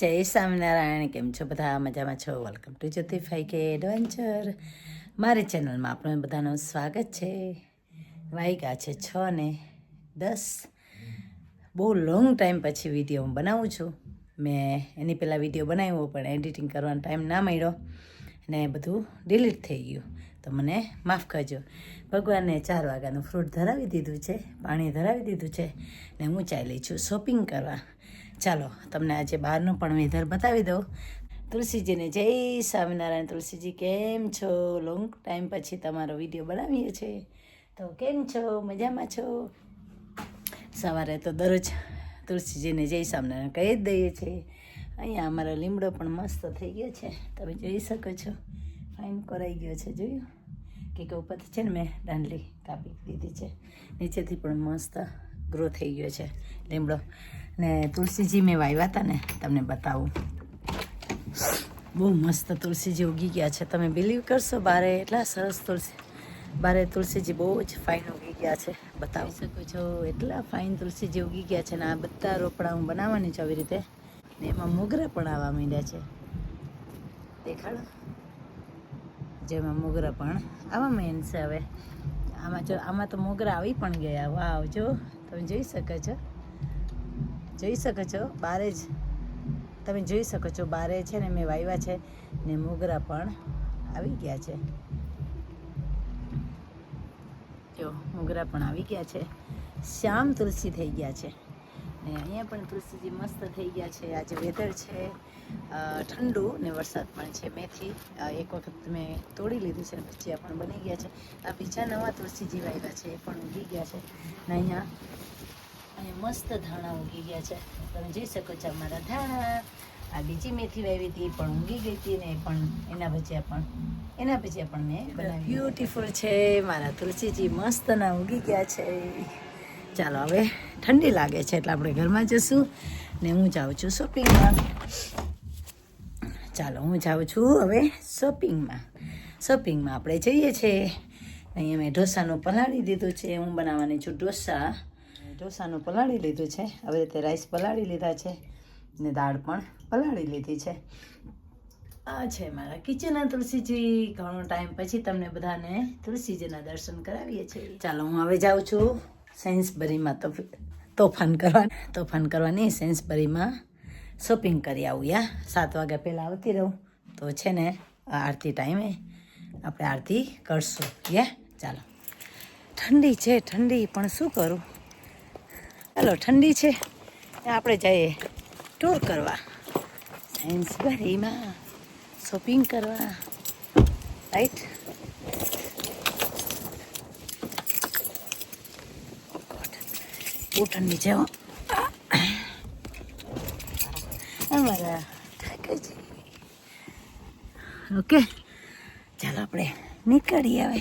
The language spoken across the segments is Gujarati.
જય સ્વામિનારાયણ, કેમ છો બધા? મજામાં છો? વેલકમ ટુ જ્યોતિફાઈ કે એડવેન્ચર મારી ચેનલમાં આપણું બધાનું સ્વાગત છે. વાયકા છે છ ને દસ. બહુ લોંગ ટાઈમ પછી વીડિયો હું બનાવું છું. મેં એની પહેલાં વીડિયો બનાવ્યો, પણ એડિટિંગ કરવાનો ટાઈમ ના મળ્યો ને બધું ડિલીટ થઈ ગયું. તો મને માફ કરજો. ભગવાનને ચાર વાગ્યાનું ફ્રૂટ ધરાવી દીધું છે, પાણી ધરાવી દીધું છે ને હું ચાલી છું શોપિંગ કરવા. ચાલો, તમને આજે બહારનું પણ વેધર બતાવી દઉં. તુલસીજીને જય સ્વામિનારાયણ. તુલસીજી, કેમ છો? લોંગ ટાઈમ પછી તમારો વીડિયો બનાવીએ છીએ. તો કેમ છો? મજામાં છો? સવારે તો દરરોજ તુલસીજીને જય સ્વામિનારાયણ કહી જ દઈએ છીએ. અહીંયા અમારો લીમડો પણ મસ્ત થઈ ગયો છે. તમે જોઈ શકો છો. ફાઇન કરાઈ ગયો છે, જોયું? કે કે ઉપરથી છે ને મેં દાંડલી કાપી દીધી છે. નીચેથી પણ મસ્ત ગ્રો થઈ ગયો છે લીમડો. ને તુલસીજી મેં વાવ્યા હતા ને, તમને બતાવું. બહુ મસ્ત તુલસીજી ઉગી ગયા છે. તમે બિલીવ કરશો, બારે એટલા સરસ તુલસી, બારે તુલસીજી બહુ જ ફાઇન ઉગી ગયા છે. બતાવી. શકો છો, એટલા ફાઇન તુલસીજી ઉગી ગયા છે ને, આ બધા રોપડા હું બનાવવાની છું આવી રીતે. ને એમાં મોગરા પણ આવવા માંડ્યા છે. દેખાડો. જેમાં મોગરા પણ આવા મેન છે હવે. આમાં જો, આમાં તો મોગરા આવી પણ ગયા. વાવ, જો, તમે જોઈ શકો છો. જોઈ શકો છો? બારે જ. તમે જોઈ શકો છો, બારે છે ને મેં વાવ્યા છે ને મોગરા પણ આવી ગયા છે. જો, મોગરા પણ આવી ગયા છે. શ્યામ તુલસી થઈ ગયા છે. ને અહીંયા પણ તુલસીજી મસ્ત થઈ ગયા છે. આજે વેધર છે ઠંડુ ને વરસાદ પણ છે. મેથી એક વખત મેં તોડી લીધી છે પછી પણ બની ગયા છે. આ બીજા નવા તુલસીજી વાવ્યા છે, એ પણ ઉગી ગયા છે. ને અહીંયા અને મસ્ત ધાણા ઉગી ગયા છે. તમે જોઈ શકો છો અમારા ધાણા આ બીજી મેથી વાવી હતી પણ ઊંઘી ગઈ હતી ને પણ એના ભજીયા પણ એના ભજીયા પણ મેં બનાવી બ્યુટીફુલ છે મારા તુલસીજી મસ્ત ના ઉગી ગયા છે. ચાલો હવે ઠંડી લાગે છે એટલે આપણે ઘરમાં જશું ને હું જાઉં છું શોપિંગમાં. ચાલો હું જાઉં છું હવે શોપિંગમાં. શોપિંગમાં આપણે જઈએ છીએ. અહીંયા મેં ઢોસાનું પલાળી દીધું છે હું બનાવવાની છું ઢોસા. ઢોસાનું પલાળી લીધું છે. હવે તે રાઈસ પલાળી લીધા છે ને દાળ પણ પલાળી લીધી છે. આ છે મારા કિચનના તુલસીજી. ઘણો ટાઈમ પછી તમને બધાને તુલસીજીના દર્શન કરાવીએ છીએ. ચાલો, હું હવે જાઉં છું સેન્સબરીમાં તો તોફાન કરવા, તોફાન કરવાની સેન્સબરીમાં શોપિંગ કરી આવું, યા. સાત વાગ્યા પહેલાં આવતી રહું તો છે ને આરતી ટાઈમે આપણે આરતી કરશું, યા. ચાલો. ઠંડી છે, ઠંડી, પણ શું કરું? ચાલો ઠંડી છે. આપણે જઈએ ટૂર કરવા. સાયન્સબરીમાં શોપિંગ કરવા. રાઈટ બહુ ઠંડી છે અમારા ઓકે ચાલો આપણે નીકળીએ હવે.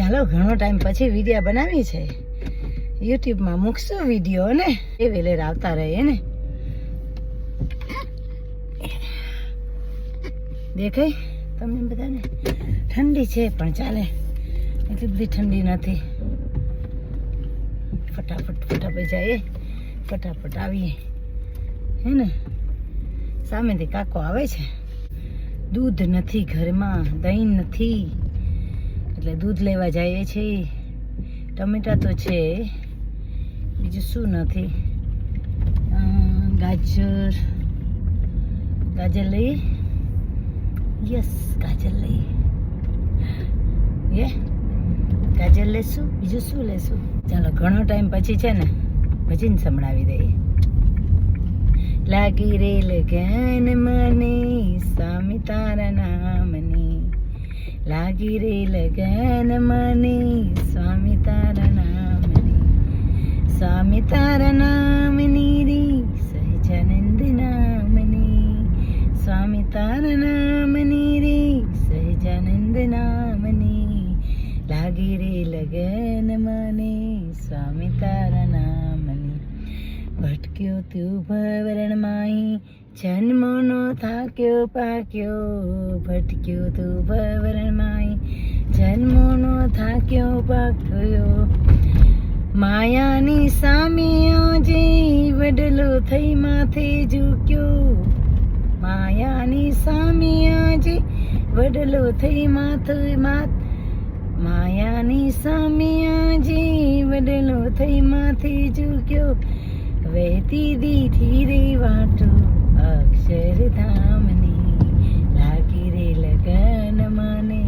ચાલો, ઘણો ટાઈમ પછી વિડીયા બનાવી છે. યુટ્યુબમાં મૂકશું વીડિયો ને? એ વેલેર આવતા રહીએ ને? દેખાય? તમને બધાને? ઠંડી છે, પણ ચાલે. એટલી બધી ઠંડી નથી. ફટાફટ ફટાફટ જઈએ. ફટાફટ આવીએ. હે ને? સામેથી કાકો આવે છે. દૂધ નથી ઘરમાં, દહીં નથી. એટલે દૂધ લેવા જઈએ છીએ. ટમેટા તો છે. બીજું શું નથી. ગાજર. ગાજર લઈએ યસ, ગાજર લઈએ યે? ગાજર લેશું? બીજું શું લેશું? ચાલો, ઘણો ટાઈમ પછી છે ને, ભજન સંભળાવી દઈએ. લાગી રેલ ગન મને સામી તારા નામની. લાગી રે લગન મને. તું ભવરણ માહી જન્મનો થાક્યો, પાક્યો, ભટક્યો તું ભવરણ માહી જન્મનો થાક્યો, પાક્યો. માયાની સામે આજે વડલો થઈ માથે ઝૂક્યો. માયાની સામે આજે વડલો થઈ માથે માથ. માયાની સામે આજે વડલો થઈ માથે ઝૂક્યો. વહેતી દીધી રે વાટો, અક્ષરધામની લાગી રે લગન માને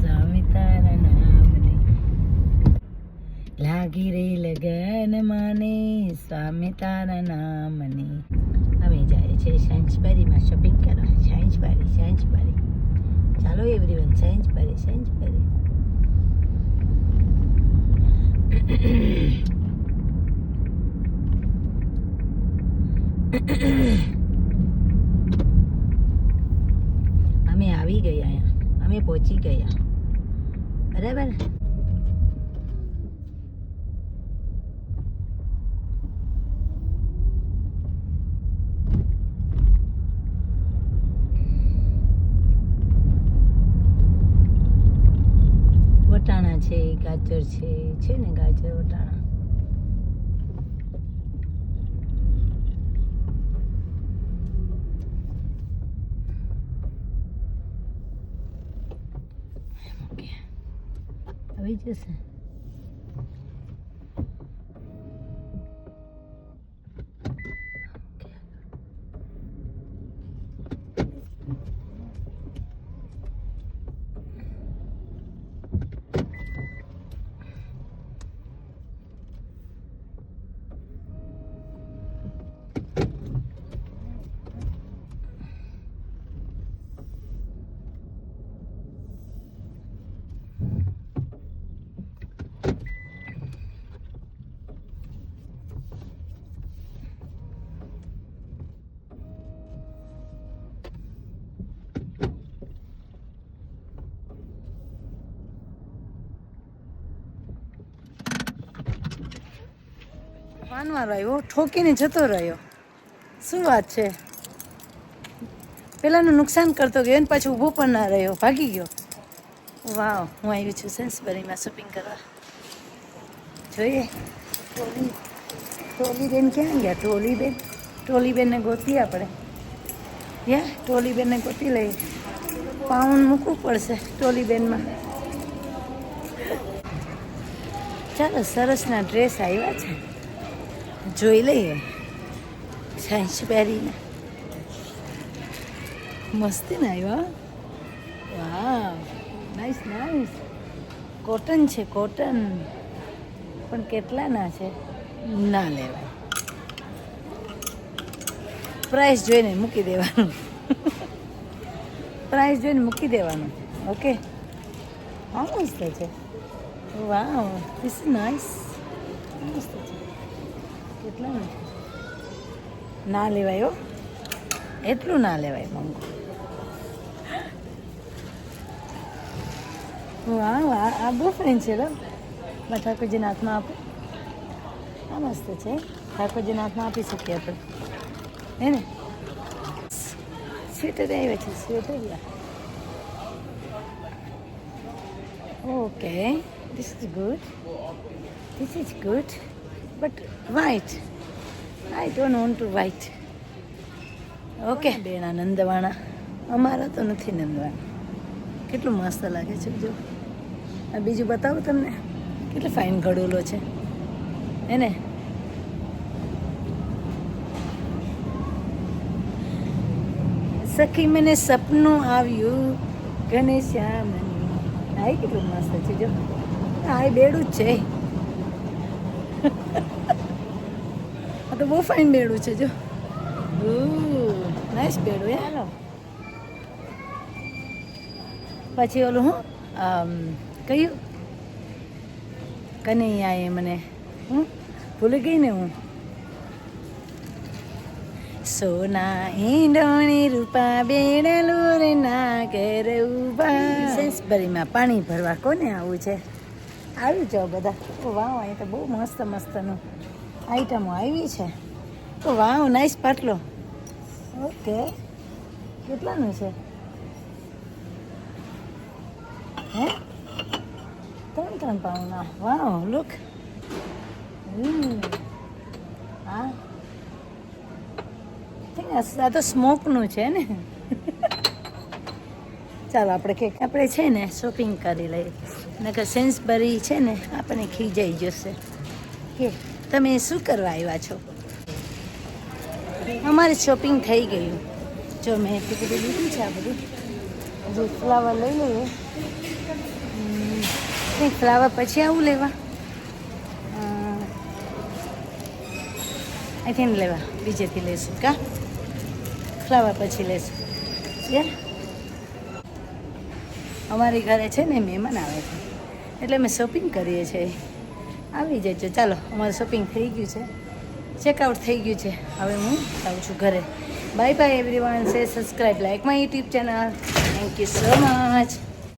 સ્વામી તારા નામની. લાગી રે લગન માને સ્વામી તારા નામની. અમે જાય છે સાંજબારીમાં શોપિંગ કરવા. સાંજબારી સાંજબારી. ચાલો એવરીવન સાંજબારી સાયન્સબરી અમે આવી ગયા અહીંયા. અમે પહોંચી ગયા. બરાબર? વટાણા છે, ગાજર છે. છે ને ગાજર, વટાણા ઓકે આવી જશે માનવા રહ્યો, ઠોકીને જતો રહ્યો. શું વાત છે? પેલાનું નુકસાન કરતો ગયો એને પાછું ઊભો પણ ના રહ્યો, ભાગી ગયો. વાવ, હું આવી છું સેન્સબરીમાં શોપિંગ કરવા. જોઈએ. ટોલી ટોલીબેન ક્યાં ગયા? ટોલી બેન, ટોલી બેનને ગોતી આપણે. યા ટોલી બેનને ગોતી લઈ. પાઉન્ડ મૂકવું પડશે ટોલીબેનમાં ચાલો, સરસના ડ્રેસ આવ્યા છે. જોઈ લઈએ. સાયન્સ પહેરીને મસ્તી ને આવ્યા વાવ નાઈસ નાઈસ કોટન છે કોટન પણ કેટલાના છે? ના લેવાય. પ્રાઇસ જોઈને મૂકી દેવાનું. પ્રાઇસ જોઈને મૂકી દેવાનું. ઓકે હા, મસ્ત છે. વાહ ધીસ નાઇસ મસ્ત છે. કેટલાનું ના? લેવાય હો. એટલું ના લેવાય મંગુ. વાહ વાહ, આ બહુ ફાઇન છે લો. મારા ઠાકોરજીના હાથમાં આપો. આ મસ્ત છે. ઠાકોરજીના હાથમાં આપી શકીએ આપણે. હે ને? સ્વેટર આવ્યા છે, sweater okay this is good this is good but white I don't want to white okay બેણા નંદવાણા? અમારા તો નથી નંદવાણા. કેટલું મસ્ત લાગે છે જો. આ બીજું બતાવું તમને. કેટલો ફાઇન ઘડોલો છે. એને સખી, મને સપનું આવ્યું. ઘનશ્યામની આ કેટલું મસ્ત છે જો. આ બેડું જ છે. આ તો બહુ ફાઇન બેડું છે જો. નાઇસ બેડું એ હાલો પછી ઓલું હું આમ, કનૈયા એ મને હું? ભૂલી ગઈ ને હું. સોના ઈંડોણી રૂપા બેડલું રે ઘેર ઊભા સેન્સબરીમાં પાણી ભરવા કોને આવું છે? આવી જાઓ બધા. તો વાવ અહીં તો બહુ મસ્ત મસ્તનું આઈટમો આવી છે. તો વાવ નાઈસ પાટલો. ઓકે કેટલાનું છે? હે? ત્રણ ત્રણ પાઉન્ડના વાવ લુક. હા. આ તો સ્મોકનું છે ને. ચાલો આપણે કંઈક આપણે છે ને શોપિંગ કરી લઈએ. નકર સેન્સબરી છે ને આપણને ખીજાઈ જશે. કે તમે શું કરવા આવ્યા છો? અમારે શોપિંગ થઈ ગયું. જો મેં એટલી બધી છે આ બધું. હજી ફ્લાવર લઈ લઈએ. કંઈક ફ્લાવર પછી આવું લેવા. અહીંથી લેવા. બીજેથી લઈશું કા? ફ્લાવર પછી લઈશું યાર? અમારી ઘરે છે ને મહેમાન આવે છે. એટલે અમે શોપિંગ કરીએ છીએ. આવી જજો ચાલો, અમારું શોપિંગ થઈ ગયું છે. ચેકઆઉટ થઈ ગયું છે. હવે હું આવું છું ઘરે. Bye bye everyone say subscribe like my YouTube channel thank you so much